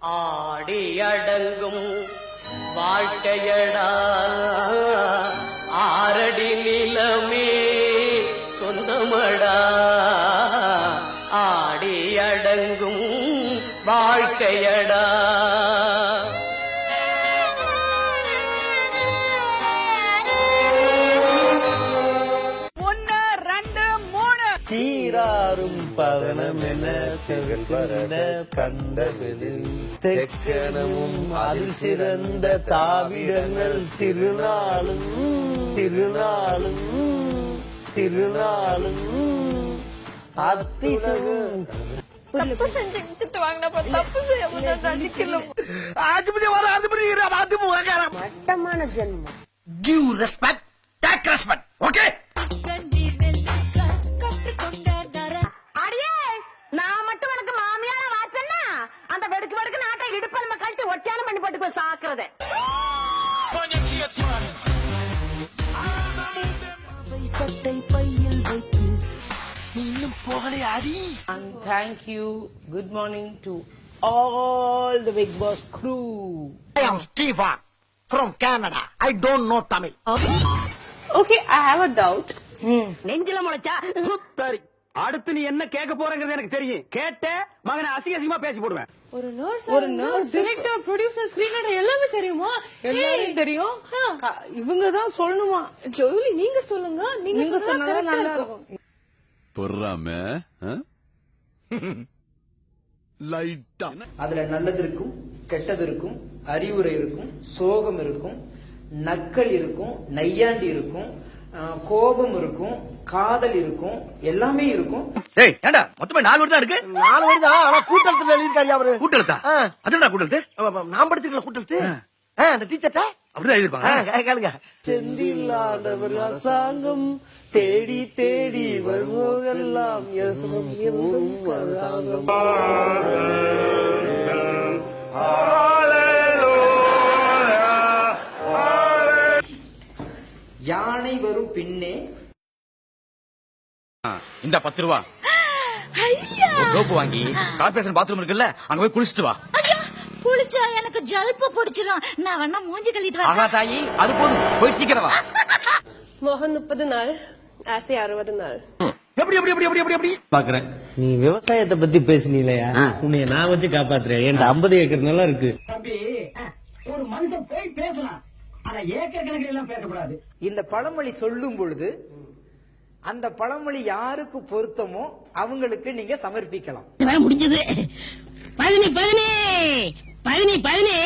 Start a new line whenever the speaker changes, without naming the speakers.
ஆடி அடங்கும் வாழ்க்கையடா. ஆரடி நிலமே சொந்தமடா. ஆடி அடங்கும் வாழ்க்கையடா.
ஒன்னு ரெண்டு மூணு.
சீராரும் பவனம் என திகழ்ந்த கண்டகளில் தெக்கணமும் அதில் சிறந்த தாவிடங்கள் திருநாளும் திருநாளும் திருநாளும். அத்திசமும்
தப்பு செஞ்சு திட்டு தப்பு
மட்டமான ஜென்மம்.
Respect, take respect,
போட்டு போய் சாக்குறது
And thank you. Good morning to all the Big Boss crew.
I am Steve from Canada. I don't know Tamil.
Okay I have a doubt
நெஞ்சில முளைச்சா
சரி அடுத்து நீ என்ன கேட்க போறங்கிறது எனக்கு தெரியும். கேட்ட மகனை அசிங்க அசிங்கமா பேசி போடுவேன்.
ஒரு நர்ஸ் ஒரு நர்ஸ் டைரக்டர் ப்ரொடியூசர் ஸ்கிரீன் எல்லாமே தெரியுமா?
எல்லாரும் தெரியும். இவங்க தான் சொல்லணுமா?
ஜோலி நீங்க சொல்லுங்க. நீங்க சொன்னா நல்லா இருக்கும்.
பொறாம லைட்டா
அதுல நல்லது இருக்கும் கெட்டது இருக்கும் அறிவுரை இருக்கும் சோகம் இருக்கும் நக்கல் இருக்கும் நையாண்டி இருக்கும் கோபம் இருக்கும் காதல் இருக்கும் எல்லாமே இருக்கும்.
ஏய் ஏண்டா? மொத்தமே நாலு வருடம் இருக்கு?
நாலு வருதா ஆனா கூட்டத்துல எழுதிருக்காரு அவரு.
கூட்டெழுத்தா
ஆ.
அதுடா
நான் படிச்சிருக்கல கூட்டத்து ஆ, அந்த டீச்சர்ட்ட
அப்படிதான் எழுதிருப்பாங்க
கேளுங்க.
செந்தில்லாதவர் அரசாங்கம் தேடி தேடி வருவோரெல்லாம். எல்லாம் அரசாங்கம்.
யானை வரும் பின்னே.
இந்த பத்து ரூபா. சோப்பு வாங்கி கார்பரேஷன் பாத்ரூம் இருக்குல்ல அங்க போய் குளிச்சிட்டு வா.
குளிச்சா எனக்கு ஜல்பு பிடிச்சிரும். நான் வேணா மூஞ்சி கழிட்டு
ஆகா தாயி அது போதும். போய் சீக்கிரம் வா.
மோகன் முப்பது நாள் ஆசை அறுபது நாள்.
எப்படி எப்படி எப்படி எப்படி எப்படி
பாக்குறேன். நீ விவசாயத்தை பத்தி பேசுனீலையா? உன்னைய நான் வச்சு காப்பாத்துறேன். என்கிட்ட ஐம்பது ஏக்கர் நல்லா இருக்கு.
தம்பி ஒரு மனுஷன் போய் பேசலாம் ஆனா ஏக்கர் கணக்கில் எல்லாம் பேசக்கூடாது.
இந்த பழமொழி சொல்லும் பொழுது அந்த பழமொழி யாருக்கு பொருத்தமோ அவங்களுக்கு நீங்க சமர்ப்பிக்கலாம்.
முடிஞ்சது. பதினி பதினி பதினி பதினி.